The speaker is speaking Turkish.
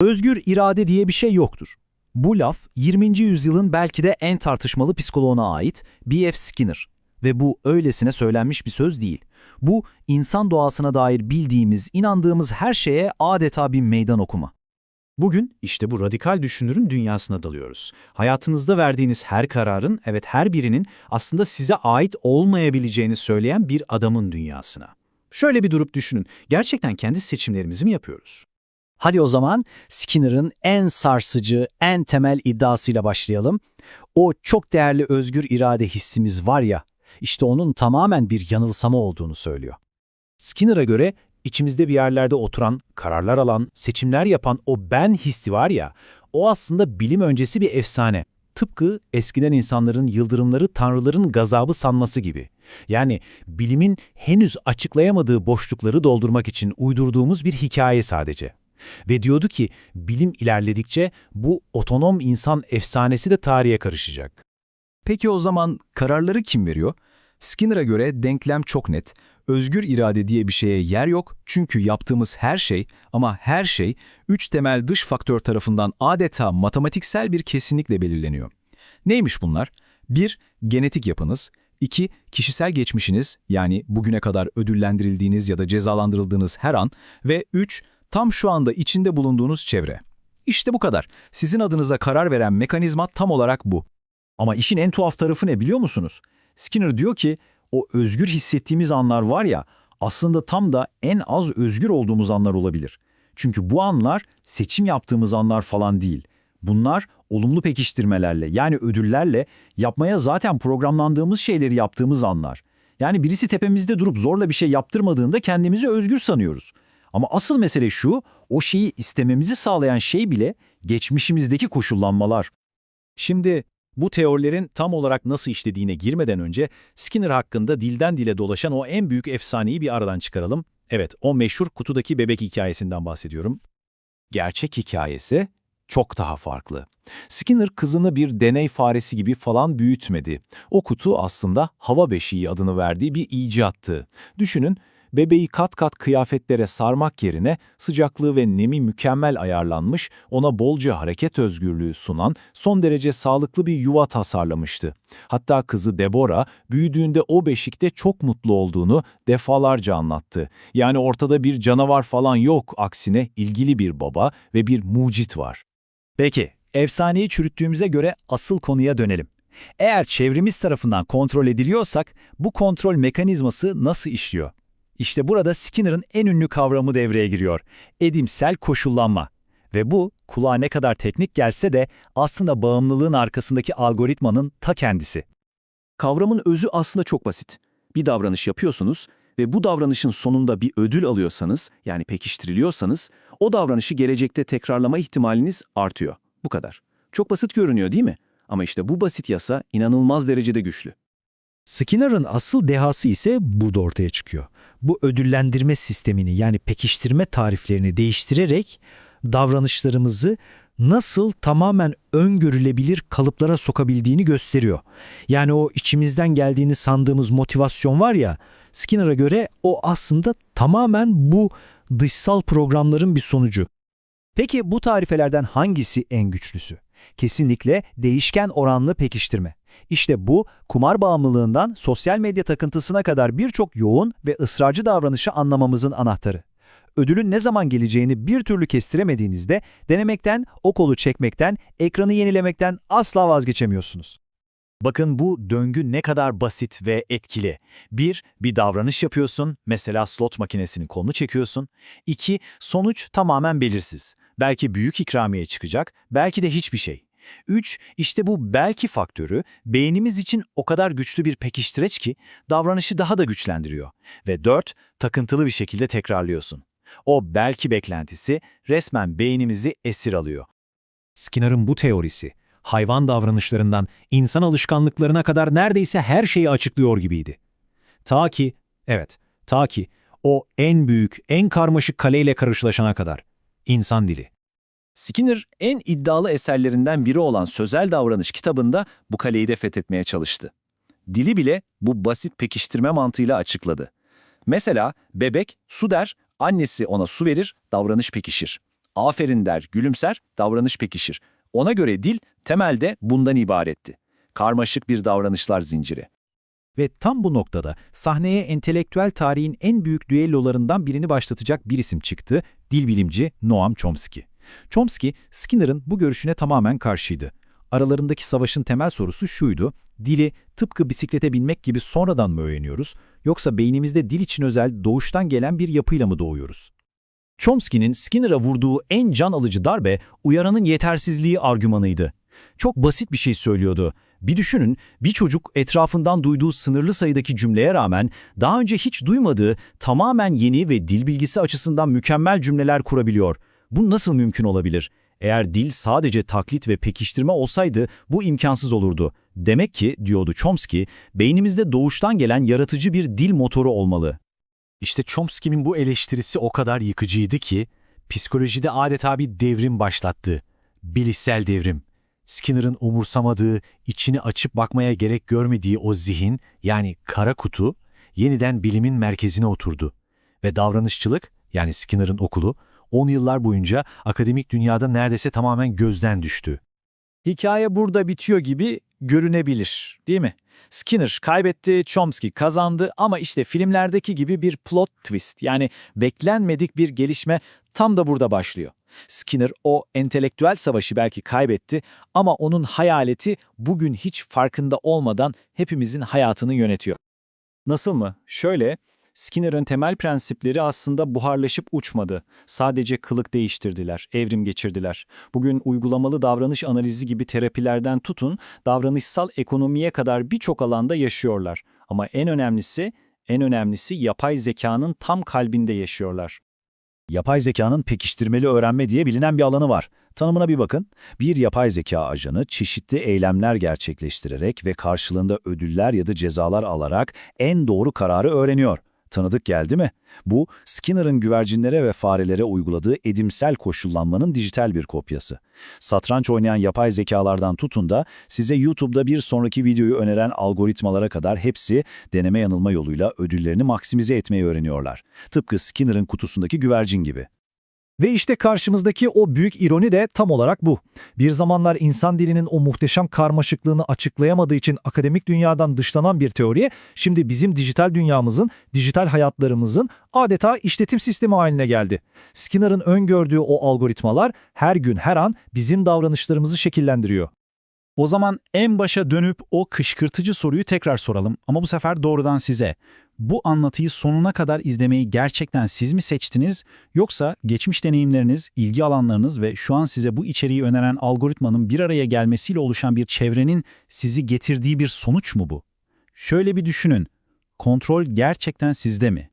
Özgür irade diye bir şey yoktur. Bu laf 20. yüzyılın belki de en tartışmalı psikoloğuna ait B.F. Skinner. Ve bu öylesine söylenmiş bir söz değil. Bu insan doğasına dair bildiğimiz, inandığımız her şeye adeta bir meydan okuma. Bugün işte bu radikal düşünürün dünyasına dalıyoruz. Hayatınızda verdiğiniz her kararın, evet her birinin aslında size ait olmayabileceğini söyleyen bir adamın dünyasına. Şöyle bir durup düşünün, gerçekten kendi seçimlerimizi mi yapıyoruz? Hadi o zaman Skinner'ın en sarsıcı, en temel iddiasıyla başlayalım. O çok değerli özgür irade hissimiz var ya, işte onun tamamen bir yanılsama olduğunu söylüyor. Skinner'a göre içimizde bir yerlerde oturan, kararlar alan, seçimler yapan o ben hissi var ya, o aslında bilim öncesi bir efsane. Tıpkı eskiden insanların yıldırımları tanrıların gazabı sanması gibi. Yani bilimin henüz açıklayamadığı boşlukları doldurmak için uydurduğumuz bir hikaye sadece. Ve diyordu ki bilim ilerledikçe bu otonom insan efsanesi de tarihe karışacak. Peki o zaman kararları kim veriyor? Skinner'a göre denklem çok net. Özgür irade diye bir şeye yer yok çünkü yaptığımız her şey ama her şey üç temel dış faktör tarafından adeta matematiksel bir kesinlikle belirleniyor. Neymiş bunlar? 1. Genetik yapınız. 2. Kişisel geçmişiniz yani bugüne kadar ödüllendirildiğiniz ya da cezalandırıldığınız her an. Ve 3. Tam şu anda içinde bulunduğunuz çevre. İşte bu kadar. Sizin adınıza karar veren mekanizma tam olarak bu. Ama işin en tuhaf tarafı ne biliyor musunuz? Skinner diyor ki o özgür hissettiğimiz anlar var ya aslında tam da en az özgür olduğumuz anlar olabilir. Çünkü bu anlar seçim yaptığımız anlar falan değil. Bunlar olumlu pekiştirmelerle yani ödüllerle yapmaya zaten programlandığımız şeyleri yaptığımız anlar. Yani birisi tepemizde durup zorla bir şey yaptırmadığında kendimizi özgür sanıyoruz. Ama asıl mesele şu, o şeyi istememizi sağlayan şey bile geçmişimizdeki koşullanmalar. Şimdi bu teorilerin tam olarak nasıl işlediğine girmeden önce Skinner hakkında dilden dile dolaşan o en büyük efsaneyi bir aradan çıkaralım. Evet, o meşhur kutudaki bebek hikayesinden bahsediyorum. Gerçek hikayesi çok daha farklı. Skinner kızını bir deney faresi gibi falan büyütmedi. O kutu aslında hava beşiği adını verdiği bir icattı. Düşünün, bebeği kat kat kıyafetlere sarmak yerine sıcaklığı ve nemi mükemmel ayarlanmış, ona bolca hareket özgürlüğü sunan son derece sağlıklı bir yuva tasarlamıştı. Hatta kızı Deborah büyüdüğünde o beşikte çok mutlu olduğunu defalarca anlattı. Yani ortada bir canavar falan yok, aksine ilgili bir baba ve bir mucit var. Peki, efsaneyi çürüttüğümüze göre asıl konuya dönelim. Eğer çevremiz tarafından kontrol ediliyorsak bu kontrol mekanizması nasıl işliyor? İşte burada Skinner'ın en ünlü kavramı devreye giriyor. Edimsel koşullanma. Ve bu kulağa ne kadar teknik gelse de aslında bağımlılığın arkasındaki algoritmanın ta kendisi. Kavramın özü aslında çok basit. Bir davranış yapıyorsunuz ve bu davranışın sonunda bir ödül alıyorsanız, yani pekiştiriliyorsanız, o davranışı gelecekte tekrarlama ihtimaliniz artıyor. Bu kadar. Çok basit görünüyor değil mi? Ama işte bu basit yasa inanılmaz derecede güçlü. Skinner'ın asıl dehası ise burada ortaya çıkıyor. Bu ödüllendirme sistemini yani pekiştirme tariflerini değiştirerek davranışlarımızı nasıl tamamen öngörülebilir kalıplara sokabildiğini gösteriyor. Yani o içimizden geldiğini sandığımız motivasyon var ya, Skinner'a göre o aslında tamamen bu dışsal programların bir sonucu. Peki bu tarifelerden hangisi en güçlüsü? Kesinlikle değişken oranlı pekiştirme. İşte bu, kumar bağımlılığından sosyal medya takıntısına kadar birçok yoğun ve ısrarcı davranışı anlamamızın anahtarı. Ödülün ne zaman geleceğini bir türlü kestiremediğinizde denemekten, o kolu çekmekten, ekranı yenilemekten asla vazgeçemiyorsunuz. Bakın bu döngü ne kadar basit ve etkili. Bir, bir davranış yapıyorsun, mesela slot makinesinin kolunu çekiyorsun. İki, sonuç tamamen belirsiz. Belki büyük ikramiye çıkacak, belki de hiçbir şey. 3. İşte bu belki faktörü beynimiz için o kadar güçlü bir pekiştireç ki davranışı daha da güçlendiriyor. Ve 4. Takıntılı bir şekilde tekrarlıyorsun. O belki beklentisi resmen beynimizi esir alıyor. Skinner'ın bu teorisi, hayvan davranışlarından insan alışkanlıklarına kadar neredeyse her şeyi açıklıyor gibiydi. Ta ki, evet, ta ki o en büyük, en karmaşık kaleyle karşılaşana kadar. İnsan dili. Skinner en iddialı eserlerinden biri olan Sözel Davranış kitabında bu kaleyi de fethetmeye çalıştı. Dili bile bu basit pekiştirme mantığıyla açıkladı. Mesela bebek su der, annesi ona su verir, davranış pekişir. Aferin der, gülümser, davranış pekişir. Ona göre dil temelde bundan ibaretti. Karmaşık bir davranışlar zinciri. Ve tam bu noktada sahneye entelektüel tarihin en büyük düellolarından birini başlatacak bir isim çıktı, dil bilimci Noam Chomsky. Chomsky, Skinner'ın bu görüşüne tamamen karşıydı. Aralarındaki savaşın temel sorusu şuydu, dili tıpkı bisiklete binmek gibi sonradan mı öğreniyoruz, yoksa beynimizde dil için özel doğuştan gelen bir yapıyla mı doğuyoruz? Chomsky'nin Skinner'a vurduğu en can alıcı darbe uyaranın yetersizliği argümanıydı. Çok basit bir şey söylüyordu. Bir düşünün, bir çocuk etrafından duyduğu sınırlı sayıdaki cümleye rağmen daha önce hiç duymadığı tamamen yeni ve dil bilgisi açısından mükemmel cümleler kurabiliyor. Bu nasıl mümkün olabilir? Eğer dil sadece taklit ve pekiştirme olsaydı bu imkansız olurdu. Demek ki, diyordu Chomsky, beynimizde doğuştan gelen yaratıcı bir dil motoru olmalı. İşte Chomsky'nin bu eleştirisi o kadar yıkıcıydı ki, psikolojide adeta bir devrim başlattı. Bilişsel devrim. Skinner'ın umursamadığı, içini açıp bakmaya gerek görmediği o zihin, yani kara kutu, yeniden bilimin merkezine oturdu. Ve davranışçılık, yani Skinner'ın okulu, 10 yıllar boyunca akademik dünyada neredeyse tamamen gözden düştü. Hikaye burada bitiyor gibi görünebilir, değil mi? Skinner kaybetti, Chomsky kazandı ama işte filmlerdeki gibi bir plot twist yani beklenmedik bir gelişme tam da burada başlıyor. Skinner o entelektüel savaşı belki kaybetti ama onun hayaleti bugün hiç farkında olmadan hepimizin hayatını yönetiyor. Nasıl mı? Şöyle, Skinner'ın temel prensipleri aslında buharlaşıp uçmadı. Sadece kılık değiştirdiler, evrim geçirdiler. Bugün uygulamalı davranış analizi gibi terapilerden tutun, davranışsal ekonomiye kadar birçok alanda yaşıyorlar. Ama en önemlisi, en önemlisi yapay zekanın tam kalbinde yaşıyorlar. Yapay zekanın pekiştirmeli öğrenme diye bilinen bir alanı var. Tanımına bir bakın. Bir yapay zeka ajanı çeşitli eylemler gerçekleştirerek ve karşılığında ödüller ya da cezalar alarak en doğru kararı öğreniyor. Tanıdık geldi mi? Bu, Skinner'ın güvercinlere ve farelere uyguladığı edimsel koşullanmanın dijital bir kopyası. Satranç oynayan yapay zekalardan tutun da size YouTube'da bir sonraki videoyu öneren algoritmalara kadar hepsi deneme yanılma yoluyla ödüllerini maksimize etmeyi öğreniyorlar. Tıpkı Skinner'ın kutusundaki güvercin gibi. Ve işte karşımızdaki o büyük ironi de tam olarak bu. Bir zamanlar insan dilinin o muhteşem karmaşıklığını açıklayamadığı için akademik dünyadan dışlanan bir teori, şimdi bizim dijital dünyamızın, dijital hayatlarımızın adeta işletim sistemi haline geldi. Skinner'ın öngördüğü o algoritmalar her gün her an bizim davranışlarımızı şekillendiriyor. O zaman en başa dönüp o kışkırtıcı soruyu tekrar soralım ama bu sefer doğrudan size. Bu anlatıyı sonuna kadar izlemeyi gerçekten siz mi seçtiniz yoksa geçmiş deneyimleriniz, ilgi alanlarınız ve şu an size bu içeriği öneren algoritmanın bir araya gelmesiyle oluşan bir çevrenin sizi getirdiği bir sonuç mu bu? Şöyle bir düşünün. Kontrol gerçekten sizde mi?